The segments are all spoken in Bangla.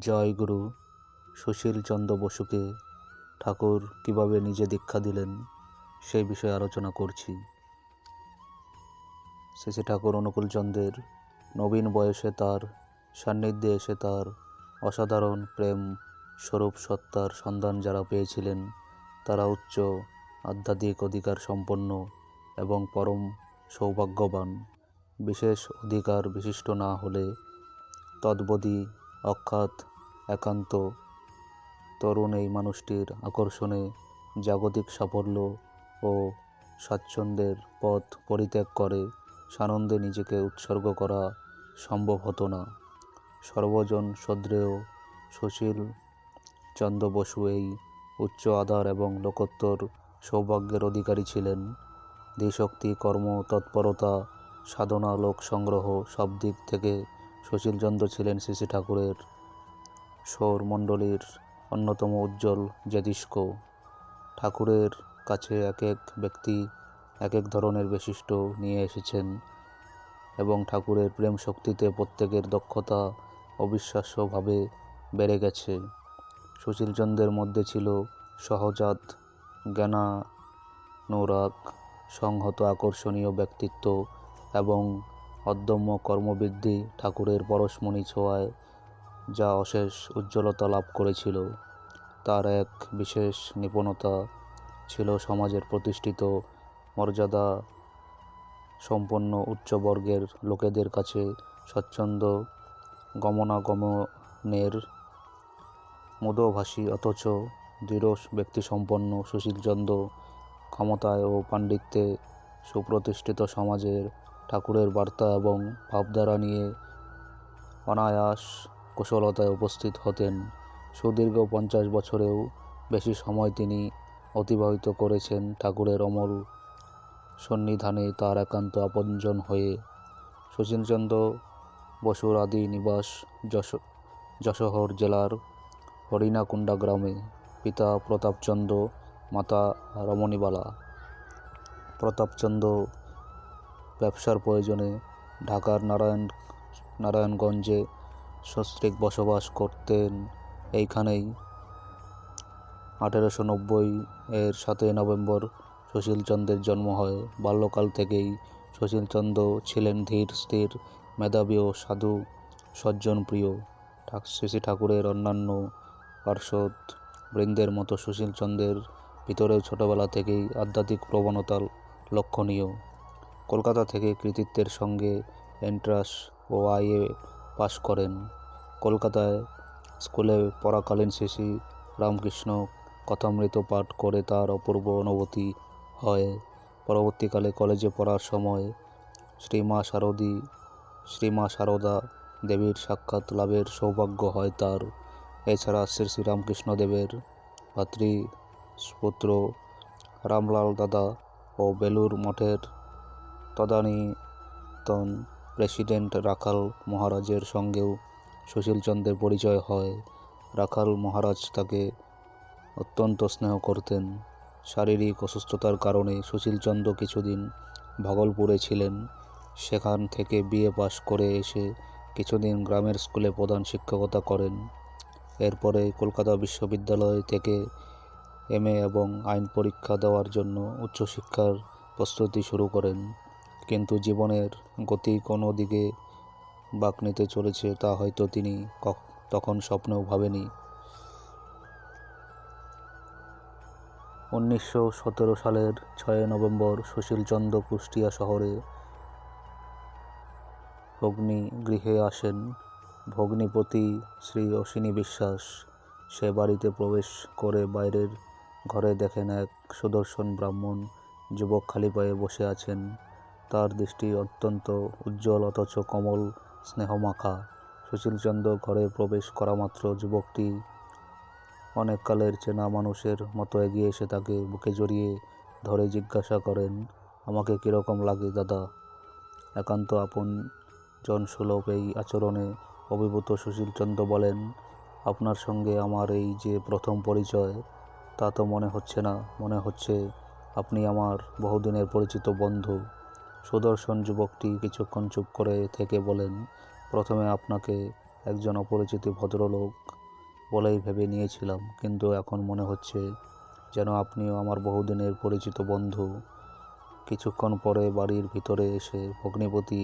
জয়গুরু সুশীল চন্দ্র বসুকে ঠাকুর কীভাবে নিজে দীক্ষা দিলেন সেই বিষয়ে আলোচনা করছি। শ্রী ঠাকুর অনুকূলচন্দ্রের নবীন বয়সে তার সান্নিধ্যে এসে তার অসাধারণ প্রেম স্বরূপ সত্তার সন্ধান যারা পেয়েছিলেন, তারা উচ্চ আধ্যাত্মিক অধিকার সম্পন্ন এবং পরম সৌভাগ্যবান। বিশেষ অধিকার বিশিষ্ট না হলে তদ্বদি অখ্যাত একান্ত। তরুণ এই মানুষটির আকর্ষণে জাগতিক সাফল্য ও স্বাচ্ছন্দ্যের পথ পরিত্যাগ করে, সানন্দে নিজেকে উৎসর্গ করা সম্ভব হতো না। সর্বজন সদ্রেয় সুশীল। চন্দ্র বসু এই উচ্চ আধার এবং লোকোত্তর সৌভাগ্যের অধিকারী ছিলেন। ধীশক্তি কর্ম, তৎপরতা, সাধনা, লোক সংগ্রহ সব দিক থেকে সুশীলচন্দ্র ছিলেন শ্রী ঠাকুরের সৌরমণ্ডলীর অন্যতম উজ্জ্বল জ্যোতিষ্ক। ঠাকুরের কাছে এক এক ব্যক্তি এক এক ধরনের বৈশিষ্ট্য নিয়ে এসেছেন এবং ঠাকুরের প্রেম শক্তিতে প্রত্যেকের দক্ষতা অবিশ্বাস্যভাবে বেড়ে গেছে। সুশীলচন্দ্রের মধ্যে ছিল সহজাত জ্ঞানানুরাগ, সংহত আকর্ষণীয় ব্যক্তিত্ব এবং অদম্য কর্মবৃদ্ধি ঠাকুরের পরশমণি ছোঁয়ায় যা অশেষ উজ্জ্বলতা লাভ করেছিল। তার এক বিশেষ নিপুণতা ছিল সমাজের প্রতিষ্ঠিত মর্যাদা সম্পন্ন উচ্চবর্গের লোকেদের কাছে স্বচ্ছন্দ গমনাগমনের মৃদুভাষী অথচ দৃঢ় ব্যক্তিসম্পন্ন সুশীলচন্দ্র ক্ষমতায় ও পাণ্ডিত্যে সুপ্রতিষ্ঠিত সমাজের ঠাকুরের বার্তা এবং ভাবধারা নিয়ে অনায়াস কুশলতায় উপস্থিত হতেন। সুদীর্ঘ পঞ্চাশ বছরেও বেশি সময় তিনি অতিবাহিত করেছেন ঠাকুরের অমল সন্নিধানে তার একান্ত আপনজন হয়ে। সুশীলচন্দ্র বসুর আদি নিবাস যশ, যশোহর জেলার হরিণাকুণ্ডা গ্রামে। পিতা প্রতাপচন্দ্র, মাতা রমণীবালা। প্রতাপচন্দ্র ব্যবসার প্রয়োজনে ঢাকার নারায়ণ, নারায়ণগঞ্জে সস্ত্রীক বসবাস করতেন। এইখানেই আঠেরোশো নব্বই এর সাতই নভেম্বর সুশীলচন্দ্রের জন্ম হয়। বাল্যকাল থেকেই সুশীলচন্দ্র ছিলেন ধীর, স্থির, মেধাবী ও সাধু সজ্জনপ্রিয় শ্রী ঠাকুরের অন্যান্য পার্শ্বদ বৃন্দের মতো সুশীলচন্দ্রের ভিতরেও ছোটবেলা থেকেই আধ্যাত্মিক প্রবণতা লক্ষণীয়। কলকাতা থেকে কৃতিত্বের সঙ্গে এন্ট্রাস ও আইএ পাশ করেন। কলকাতায় স্কুলে পড়াকালীন শ্রী রামকৃষ্ণ কথামৃত পাঠ করে তার অপূর্ব অনুভূতি হয়। পরবর্তীকালে কলেজে পড়ার সময় শ্রীমা শারদী শ্রীমা শারদা দেবীর সাক্ষাৎ লাভের সৌভাগ্য হয় তার। এছাড়া শ্রী শ্রীরামকৃষ্ণদেবের ভাতৃপুত্র রামলাল দাদা ও বেলুর মঠের তদানীতন প্রেসিডেন্ট রাখাল মহারাজের সঙ্গেও সুশীলচন্দ্রের পরিচয় হয়। রাখাল মহারাজ তাকে অত্যন্ত স্নেহ করতেন। শারীরিক অসুস্থতার কারণে সুশীলচন্দ্র কিছুদিন ভাগলপুরে ছিলেন। সেখান থেকে বিএ পাশ করে এসে কিছুদিন গ্রামের স্কুলে প্রধান শিক্ষকতা করেন। এরপরে কলকাতা বিশ্ববিদ্যালয় থেকে এমএ এবং আইন পরীক্ষা দেওয়ার জন্য উচ্চশিক্ষার প্রস্তুতি শুরু করেন। কিন্তু জীবনের গতি কোনো দিকে বাঁক নিতে চলেছে তা হয়তো তিনি তখন স্বপ্নেও ভাবেনি। উনিশশো সতেরো সালের ছয় নভেম্বর সুশীলচন্দ্র কুষ্টিয়া শহরে ভগ্নী গৃহে আসেন ভগ্নীপতি শ্রী অশ্বিনী বিশ্বাস। সে বাড়িতে প্রবেশ করে বাইরের ঘরে দেখেন এক সুদর্শন ব্রাহ্মণ যুবক খালি পায়ে বসে আছেন। তার দৃষ্টি অত্যন্ত উজ্জ্বল অথচ কমল স্নেহমাখা। সুশীলচন্দ্র ঘরে প্রবেশ করা মাত্র যুবকটি অনেককালের চেনা মানুষের মতো এগিয়ে এসে তাকে বুকে জড়িয়ে ধরে জিজ্ঞাসা করেন, আমাকে কীরকম লাগে দাদা? একান্ত আপন জনসুলভ এই আচরণে অভিভূত সুশীলচন্দ্র বলেন, আপনার সঙ্গে আমার এই যে প্রথম পরিচয়, তা তো মনে হচ্ছে না। মনে হচ্ছে আপনি আমার বহুদিনের পরিচিত বন্ধু। সুদর্শন যুবকটি কিছুক্ষণ চুপ করে থেকে বলেন, প্রথমে আপনাকে একজন অপরিচিত ভদ্রলোক বলেই ভেবে নিয়েছিলাম, কিন্তু এখন মনে হচ্ছে যেন আপনিও আমার বহুদিনের পরিচিত বন্ধু। কিছুক্ষণ পরে বাড়ির ভিতরে এসে ভগ্নিপতি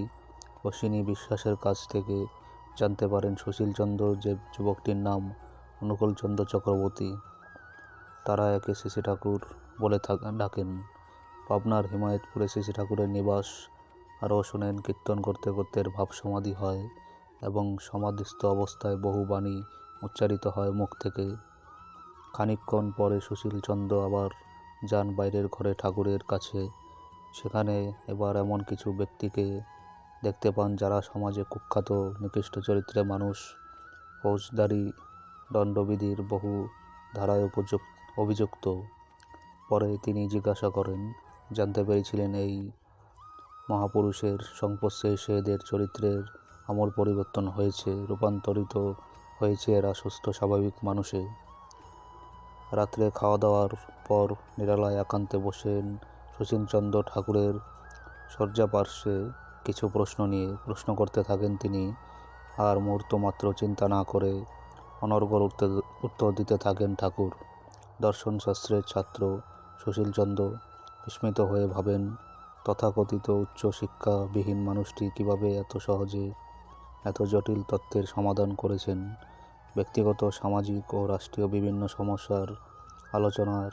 অশ্বিনী বিশ্বাসের কাছ থেকে জানতে পারেন সুশীলচন্দ্র যে যুবকটির নাম অনুকূলচন্দ্র চক্রবর্তী। তারা একে শিশি ঠাকুর বলে ডাকেন। পাবনার হিমায়তপুরে শ্রী ঠাকুরের নিবাস। আরও শোনেন, কীর্তন করতে করতে ভাব সমাধি হয় এবং সমাধিস্থ অবস্থায় বহু বাণী উচ্চারিত হয় মুখ থেকে। খানিকক্ষণ পরে সুশীলচন্দ্র আবার যান বাইরের ঘরে ঠাকুরের কাছে। সেখানে এবার এমন কিছু ব্যক্তিকে দেখতে পান যারা সমাজে কুখ্যাত, নিকৃষ্ট চরিত্রের মানুষ। ফৌজদারি দণ্ডবিধির বহু ধারায় উপযুক্ত, অভিযুক্ত। পরে তিনি জিজ্ঞাসা করেন জানতে পেরেছিলেন এই মহাপুরুষের সংস্পর্শে এসে এদের চরিত্রের আমূল পরিবর্তন হয়েছে, রূপান্তরিত হয়েছে এরা সুস্থ, স্বাভাবিক মানুষে। রাত্রে খাওয়া দাওয়ার পর নিরালায় একান্তে বসেন শচীনচন্দ্র ঠাকুরের শয্যাপার্শ্বে কিছু প্রশ্ন নিয়ে। প্রশ্ন করতে থাকেন তিনি, আর মুহূর্ত মাত্র চিন্তা না করে অনর্গল উত্তর দিতে থাকেন ঠাকুর। দর্শনশাস্ত্রের ছাত্র সুশীলচন্দ্র বিস্মিত হয়ে ভাবেন, তথাকথিত উচ্চ শিক্ষাবিহীন মানুষটি কীভাবে এত সহজে এত জটিল তত্ত্বের সমাধান করেছেন? ব্যক্তিগত, সামাজিক ও রাষ্ট্রীয় বিভিন্ন সমস্যার আলোচনার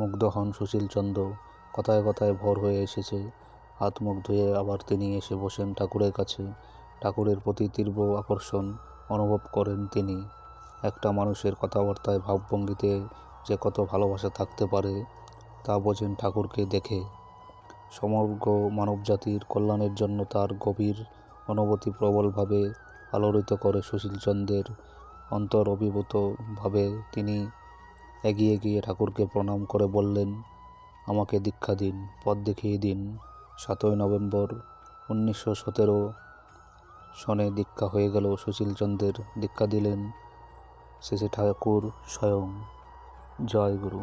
মুগ্ধ হন সুশীলচন্দ্র কথায় কথায় ভোর হয়ে এসেছে, হাত মুখ ধুয়ে আবার তিনি এসে বসেন ঠাকুরের কাছে। ঠাকুরের প্রতি তীব্র আকর্ষণ অনুভব করেন তিনি। একটা মানুষের কথাবার্তায় ভাবভঙ্গিতে যে কত ভালোবাসা থাকতে পারে তা বোঝেন ঠাকুরকে দেখে। সমগ্র মানবজাতির কল্যাণের জন্য তার গভীর অনুভূতি প্রবলভাবে আলোড়িত করে সুশীলচন্দ্রের অন্তর অভিভূতভাবে তিনি এগিয়ে গিয়ে ঠাকুরকে প্রণাম করে বললেন, আমাকে দীক্ষা দিন, পথ দেখিয়ে দিন। সাতই নভেম্বর উনিশশো সতেরো সনে দীক্ষা হয়ে গেল। সুশীলচন্দ্রের দীক্ষা দিলেন শেষে ঠাকুর স্বয়ং। জয় গুরু।